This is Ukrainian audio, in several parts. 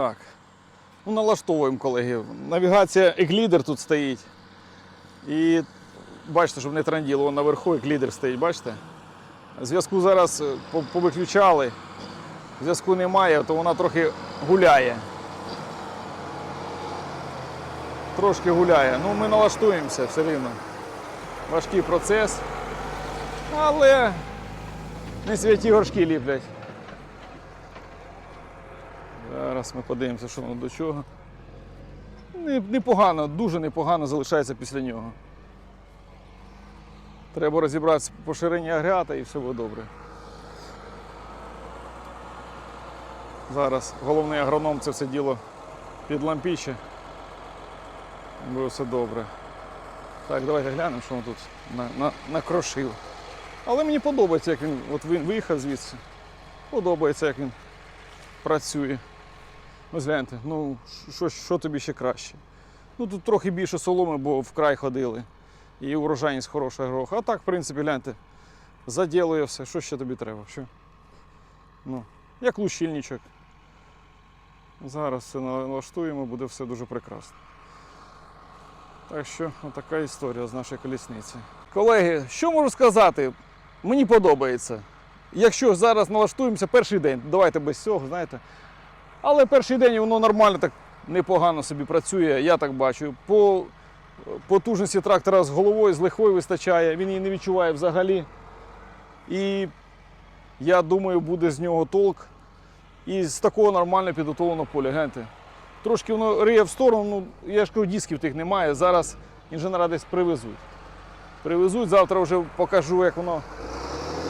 Так. Ну, налаштовуємо, колеги. Навігація еклідер тут стоїть. І бачите, щоб не транділо, вон наверху еклідер стоїть, бачите? Зв'язку зараз е, повиключали. Зв'язку немає, то вона трохи гуляє. Трошки гуляє. Ну, ми налаштуємося все рівно. Важкий процес. Але не святі горшки ліплять. Зараз ми подивимося, що воно до чого. Непогано, дуже непогано залишається після нього. Треба розібратися по ширині агрегата і все буде добре. Зараз головний агроном це все діло підлампіче. Буде все добре. Так, давайте глянемо, що він тут на, на, накрошив. Але мені подобається, як він, от він виїхав звідси. Подобається, як він працює. Ось гляньте, ну що, що тобі ще краще? Ну тут трохи більше соломи, бо вкрай ходили. І урожайність хороша гроха. А так, в принципі, гляньте, заділує все. Що ще тобі треба? Що? Ну, як лущильничок. Зараз все налаштуємо, буде все дуже прекрасно. Так що, така історія з нашої колісниці. Колеги, що можу сказати? Мені подобається. Якщо зараз налаштуємося перший день, давайте без цього, знаєте. Але перший день воно нормально так непогано собі працює, я так бачу. По потужності трактора з головою, з лихвою вистачає, він її не відчуває взагалі. І я думаю, буде з нього толк. І з такого нормально підготовленого поля. Гляньте. Трошки воно риє в сторону, ну я ж кажу, дисків тих немає. Зараз інженера десь привезуть. Привезуть, завтра вже покажу, як воно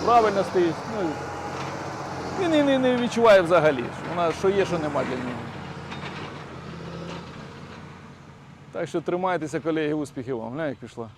правильно стоїть. Ну, він і не, відчуває взагалі, що вона що є, що нема для нього. Так що тримайтеся, колеги, успіхів вам. Гля, як пішла.